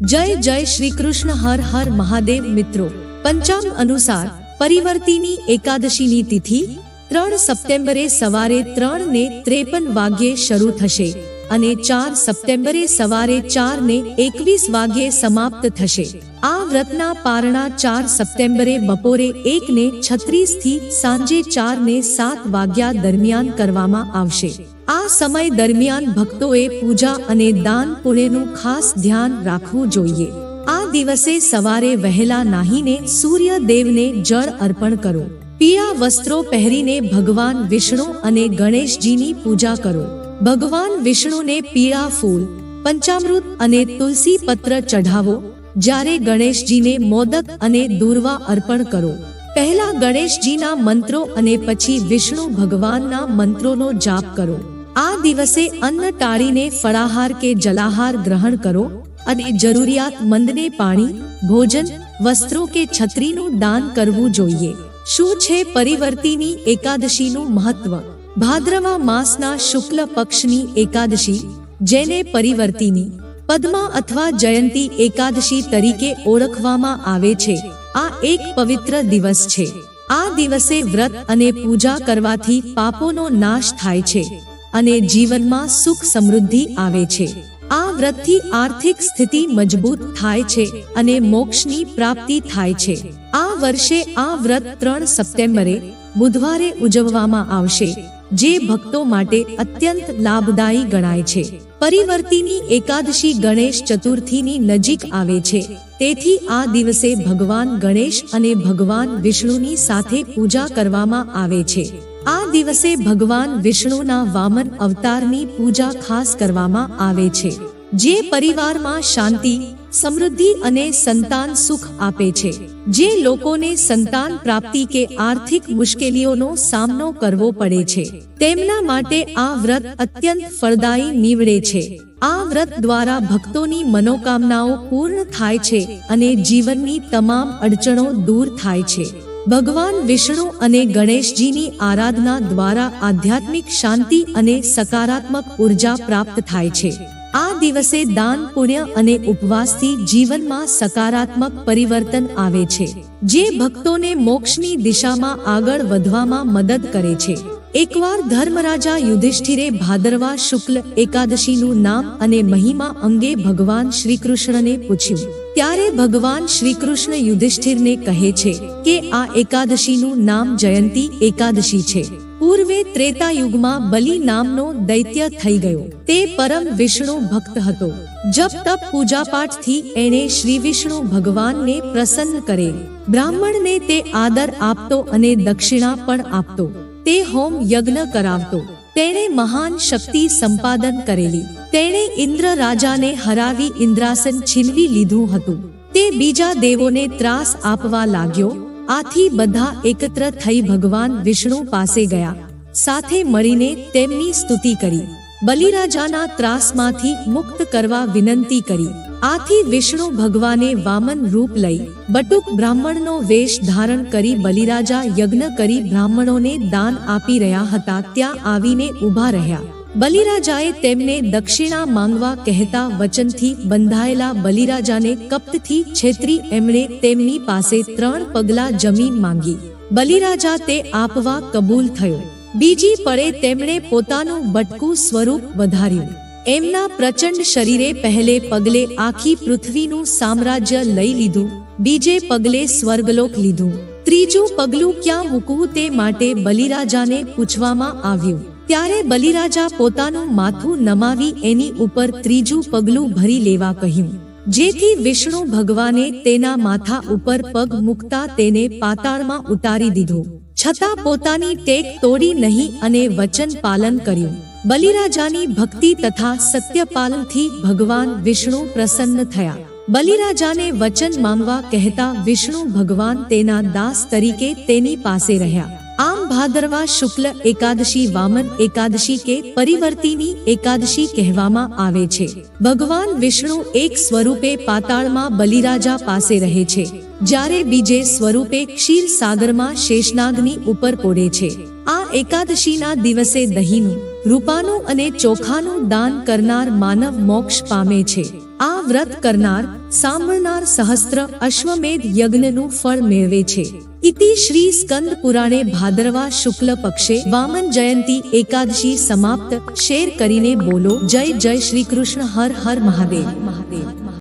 જય જય શ્રી કૃષ્ણ હર હર મહાદેવ મિત્રો. પંચાંગ અનુસાર પરિવર્તિની એકાદશીની તિથિ ત્રણ સપ્ટેમ્બરે સવારે ત્રણ ને ત્રેપન વાગ્યે શરૂ થશે અને ચાર સપ્ટેમ્બરે સવારે ચાર ને એકવીસ વાગ્યે સમાપ્ત થશે. આ વ્રતના પારણા ચાર સપ્ટેમ્બરે બપોરે એક ને છત્રીસથી સાંજે ચાર ને સાત વાગ્યા દરમિયાન કરવામાં આવશે. આ સમય દરમિયાન ભક્તોએ પૂજા અને દાન પુણ્યનું ખાસ ધ્યાન રાખવું જોઈએ. આ દિવસે સવારે વહેલા નાહીને સૂર્ય દેવને જળ અર્પણ કરો. પીળા વસ્ત્રો પહેરીને ભગવાન વિષ્ણુ અને ગણેશજીની પૂજા કરો. ભગવાન વિષ્ણુને પીળા ફૂલ, પંચામૃત અને તુલસી પત્ર ચઢાવો. જ્યારે ગણેશજીને મોદક અને દૂર્વા અર્પણ કરો. પહેલા ગણેશજીના મંત્રો અને પછી વિષ્ણુ ભગવાનના મંત્રોનો જાપ કરો. આ દિવસે અન્ન ટાળીને ફળાહાર કે જલાહાર ગ્રહણ કરો અને જરૂરિયાતમંદને પાણી, ભોજન, વસ્ત્રો કે છત્રીનું દાન કરવું જોઈએ. શું છે પરિવર્તીની એકાદશીનું મહત્વ? ભાદ્રવા માસના શુક્લ પક્ષની એકાદશી, જેને પરિવર્તીની, પદ્મા અથવા જયંતી એકાદશી તરીકે ઓળખવામાં આવે છે. આ એક પવિત્ર દિવસ છે. આ દિવસે વ્રત અને પૂજા કરવાથી પાપોનો નાશ થાય છે. અને જીવનમાં સુખ સમૃદ્ધિ આવે છે. આ વ્રતથી આર્થિક સ્થિતિ મજબૂત થાય છે અને મોક્ષની પ્રાપ્તિ થાય છે. આ વર્ષે આ વ્રત ત્રણ સપ્ટેમ્બરે, બુધવારે ઉજવવામાં આવશે, જે ભક્તો માટે અત્યંત લાભદાયી ગણાય છે. પરિવર્તિની એકાદશી ગણેશ ચતુર્થીની નજીક આવે છે. તેથી આ દિવસે ભગવાન ગણેશ અને ભગવાન વિષ્ણુની સાથે પૂજા કરવામાં આવે છે. આ દિવસે ભગવાન વિષ્ણુના વામન અવતારની પૂજા ખાસ કરવામાં આવે છે, જે પરિવારમાં શાંતિ, સમૃદ્ધિ અને સંતાન સુખ આપે છે. જે લોકોને સંતાન પ્રાપ્તિ કે આર્થિક મુશ્કેલીઓનો સામનો કરવો પડે છે. તેમના માટે આ વ્રત અત્યંત ફળદાયી નીવડે છે. આ વ્રત દ્વારા ભક્તોની મનોકામનાઓ પૂર્ણ થાય છે અને જીવનની તમામ અડચણો દૂર થાય છે. ભગવાન વિષ્ણુ અને ગણેશજીની આરાધના દ્વારા આધ્યાત્મિક શાંતિ અને સકારાત્મક ઊર્જા પ્રાપ્ત થાય છે. આ દિવસે દાન, પુણ્ય અને ઉપવાસથી જીવનમાં સકારાત્મક પરિવર્તન આવે છે. જે ભક્તોને મોક્ષની દિશામાં આગળ વધવામાં મદદ કરે છે. એકવાર ધર્મરાજા યુધિષ્ઠિરે ભાદરવા શુક્લ એકાદશીનું નામ અને મહિમા અંગે ભગવાન શ્રી કૃષ્ણને પૂછ્યું. ત્યારે ભગવાન શ્રી કૃષ્ણ યુધિષ્ઠિરને કહે છે કે આ એકાદશીનું નામ જયંતી એકાદશી છે. પૂર્વે ત્રેતા યુગમાં બલિ નામનો દૈત્ય થઈ ગયો. તે પરમ વિષ્ણુ ભક્ત હતો. જપ તપ પૂજા પાઠથી એણે શ્રી વિષ્ણુ ભગવાનને પ્રસન્ન કરે. બ્રાહ્મણને તે આદર આપતો અને દક્ષિણા પણ આપતો. તે હોમ યજ્ઞ કરાવતો. તેણે મહાન શક્તિ સંપાદન કરેલી. તેણે ઇન્દ્ર રાજાને હરાવી ઇન્દ્રાસન છીનવી લીધું હતું. તે બીજા દેવોને ત્રાસ આપવા લાગ્યો. આથી બધા એકત્ર થઈ ભગવાન વિષ્ણુ પાસે ગયા. સાથે મળીને તેમની સ્તુતિ કરી. બલિરાજાના ત્રાસમાંથી મુક્ત કરવા વિનંતી કરી. આથી વિષ્ણુ ભગવાને વામન રૂપ લઈ બટુક બ્રાહ્મણનો વેશ ધારણ કરી બલિરાજા યજ્ઞ કરી બ્રાહ્મણોને દાન આપી રહ્યા હતા, ત્યાં આવીને ઊભા રહ્યા. બલિરાજાએ તેમને દક્ષિણા માંગવા કહેતા વચનથી બંધાયેલા બલિરાજાને કપ્તથી છેતરી એમણે તેમની પાસે ત્રણ પગલા જમીન માંગી. બલિરાજા તે આપવા કબૂલ થયો. બીજી પળે તેમણે પોતાનું બટકું સ્વરૂપ વધાર્યું. એમના પ્રચંડ શરીરે પહેલે પગલે આખી પૃથ્વીનું સામ્રાજ્ય લઈ લીધું, બીજે પગલે સ્વર્ગલોક લીધું. ત્રીજું પગલું ક્યાં મૂકવું તે માટે બલિરાજાને પૂછવામાં આવ્યું. ત્યારે બલિરાજા પોતાનું માથું નમાવી એની ઉપર ત્રીજું પગલું ભરી લેવા કહ્યું. જેથી વિષ્ણુ ભગવાને તેના માથા ઉપર પગ મૂકતા તેને પાતાળમાં ઉતારી દીધો. છતાં પોતાની ટેક તોડી નહીં અને વચન પાલન કર્યું. બલિરાજાની ભક્તિ તથા સત્યપાલનથી ભગવાન વિષ્ણુ પ્રસન્ન થયા. બલિરાજાને વચન માંગવા કહેતા વિષ્ણુ ભગવાન તેના દાસ તરીકે તેની પાસે રહ્યા. આમ ભાદરવા શુક્લ એકાદશી, વામન એકાદશી કે પરિવર્તિની એકાદશી કહેવામાં આવે છે. ભગવાન વિષ્ણુ એક સ્વરૂપે પાતાળમાં બલિરાજા પાસે રહે છે, જ્યારે બીજે સ્વરૂપે ક્ષીર સાગરમાં શેષનાગની ઉપર પોડે છે. આ એકાદશીના દિવસે દહીંનું રૂપાનું અને ચોખાનું દાન કરનાર માનવ મોક્ષ પામે છે. આ વ્રત કરનાર, સાંભળનાર સહસ્ત્ર અશ્વમેધ યજ્ઞનું ફળ મેળવે છે. ઇતિ શ્રી સ્કંદ પુરાણે ભાદરવા શુક્લ પક્ષે વામન જયંતી એકાદશી સમાપ્ત શેર કરીને બોલો. જય જય શ્રી કૃષ્ણ, હર હર મહાદેવ. મહાદેવ